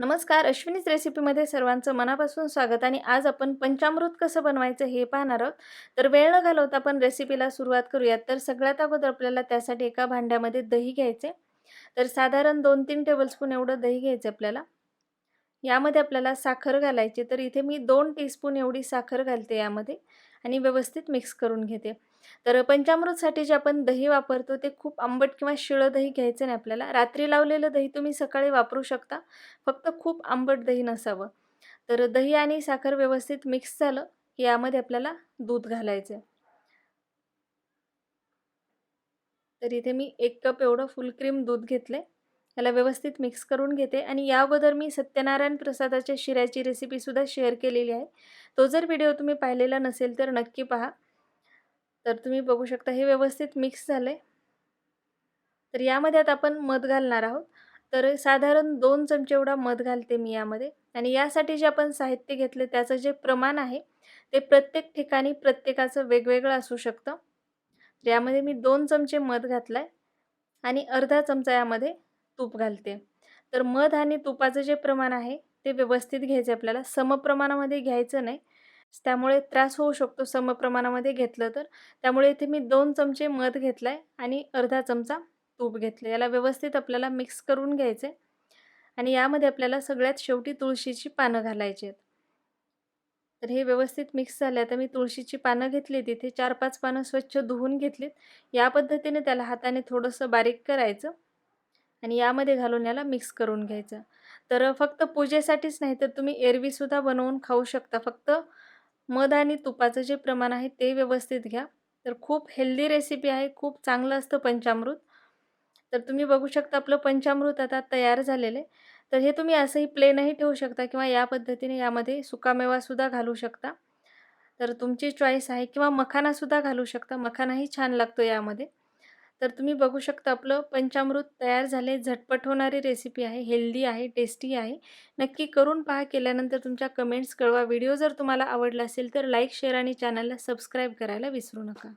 नमस्कार अश्विनीच रेसिपीमध्ये सर्वांचं मनापासून स्वागत आणि आज आपण पंचामृत कसं बनवायचं हे पाहणार आहोत. तर वेळ न घालवता आपण रेसिपीला सुरुवात करूयात. तर सगळ्यात अगोदर आपल्याला त्यासाठी एका भांड्यामध्ये दही घ्यायचे. तर साधारण दोन तीन टेबलस्पून एवढं दही घ्यायचं आपल्याला. यामध्ये आपल्याला साखर घालायची. तर इथे मी दोन टीस्पून एवढी साखर घालते यामध्ये. आणि व्यवस्थित मिक्स करून घेते. तर पंचामृतसाठी जे आपण दही वापरतो ते खूप आंबट किंवा शिळं दही घ्यायचं नाही आपल्याला. रात्री लावलेलं दही तुम्ही सकाळी वापरू शकता. फक्त खूप आंबट दही नसावं. तर दही आणि साखर व्यवस्थित मिक्स झालं की यामध्ये आपल्याला दूध घालायचं आहे तर इथे मी एक कप एवढं फुल क्रीम दूध घेतलं याला व्यवस्थित मिक्स करून घेते. आणि या अगोदर मी सत्यनारायण प्रसादाच्या शिऱ्याची रेसिपीसुद्धा शेअर केलेली आहे. तो जर व्हिडिओ तुम्ही पाहिलेला नसेल तर नक्की पहा. तर तुम्ही बघू शकता हे व्यवस्थित मिक्स झालं आहे तर यामध्ये आता आपण मध घालणार आहोत. तर साधारण दोन चमचे एवढा मध घालते मी यामध्ये. आणि यासाठी जे आपण साहित्य घेतले त्याचं जे प्रमाण आहे ते प्रत्येक ठिकाणी प्रत्येकाचं वेगवेगळं असू शकतं. यामध्ये मी दोन चमचे मध घातला आहे आणि अर्धा चमचा यामध्ये तूप घालते. तर मध आणि तुपाचं जे प्रमाण आहे ते व्यवस्थित घ्यायचं आपल्याला. समप्रमाणामध्ये घ्यायचं नाही. त्यामुळे त्रास होऊ शकतो समप्रमाणामध्ये घेतलं तर. त्यामुळे इथे मी दोन चमचे मध घेतलं आहे आणि अर्धा चमचा तूप घेतलं याला व्यवस्थित आपल्याला मिक्स करून घ्यायचं आहे आणि यामध्ये आपल्याला सगळ्यात शेवटी तुळशीची पानं घालायची आहेत. तर हे व्यवस्थित मिक्स झाले आता मी तुळशीची पानं घेतली तिथे चार पाच पानं स्वच्छ धुवून घेतलीत. या पद्धतीने त्याला हाताने थोडंसं बारीक करायचं. आणि यामध्ये घालून याला मिक्स करून घ्यायचं. तर फक्त पूजेसाठीच नाही तर तुम्ही एरवीसुद्धा बनवून खाऊ शकता. फक्त मध आणि तुपाचं जे प्रमाण आहे ते व्यवस्थित घ्या. तर खूप हेल्दी रेसिपी आहे. खूप चांगलं असतं पंचामृत. तर तुम्ही बघू शकता आपलं पंचामृत आता तयार झालेलं आहे. तर हे तुम्ही असंही प्लेनही ठेवू शकता किंवा या पद्धतीने यामध्ये सुकामेवासुद्धा घालू शकता. तर तुमची चॉईस आहे किंवा मखानासुद्धा घालू शकता. मखानाही छान लागतो यामध्ये. तर तुम्ही बघू शकता आपलं पंचामृत तयार झाले झटपट होणारी रेसिपी आहे हेल्दी आहे टेस्टी आहे. नक्की करून पहा. केल्यानंतर तुमच्या कमेंट्स कळवा. व्हिडिओ जर तुम्हाला आवडला असेल तर लाईक शेअर आणि चॅनलला सबस्क्राईब करायला विसरू नका.